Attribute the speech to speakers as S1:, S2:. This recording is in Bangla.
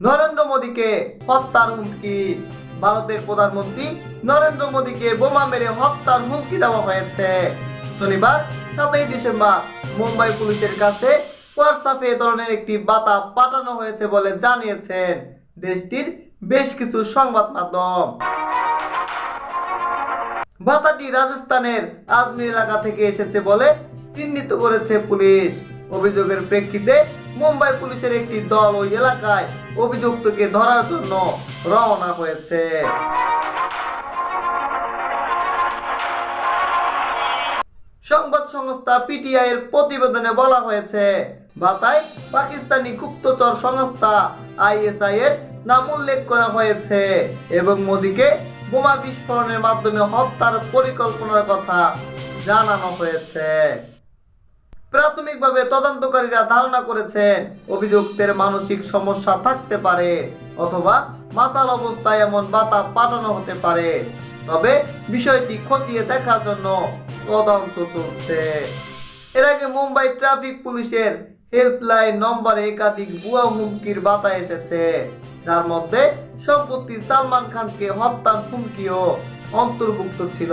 S1: নরেন্দ্র মোদীকে হত্যার হুমকি। ভারতের প্রধানমন্ত্রী নরেন্দ্র মোদীকে বোমা মেরে হত্যার হুমকি দেওয়া হয়েছে। শনিবার সাতই ডিসেম্বর মুম্বাই পুলিশের কাছে হোয়াটসঅ্যাপে এ ধরনের একটি বার্তা পাঠানো হয়েছে বলে জানিয়েছেন দেশটির বেশ কিছু সংবাদ মাধ্যম। বাতাটি রাজস্থানের আজমির এলাকা থেকে এসেছে বলে চিহ্নিত করেছে পুলিশ। অভিযোগের প্রেক্ষিতে মুম্বাই পুলিশের একটি দল ওই এলাকায় অভিযুক্তকে ধরার জন্য রওনা হয়েছে। সংবাদ সংস্থা পিটিআই এর প্রতিবেদনে বলা হয়েছে বাতায় পাকিস্তানি গুপ্তচর সংস্থা আইএসআই এর নাম উল্লেখ করা হয়েছে এবং মোদীকে বোমা বিস্ফোরণের মাধ্যমে হত্যার পরিকল্পনার কথা জানানো হয়েছে। প্রাথমিকভাবে তদন্তকারীরা ধারণা করেছেন, অভিযুক্তের মানসিক সমস্যা থাকতে পারে অথবা মাতাল অবস্থায় এমন বাতা পাঠানো হতে পারে। তবে বিষয়টি খতিয়ে দেখার জন্য তদন্ত চলছে। এর আগে মুম্বাই ট্রাফিক পুলিশের হেল্পলাইন নম্বরে একাধিক ভুয়া হুমকির বাতা এসেছে, যার মধ্যে সম্প্রতি সালমান খানকে হত্যার হুমকিও অন্তর্ভুক্ত ছিল।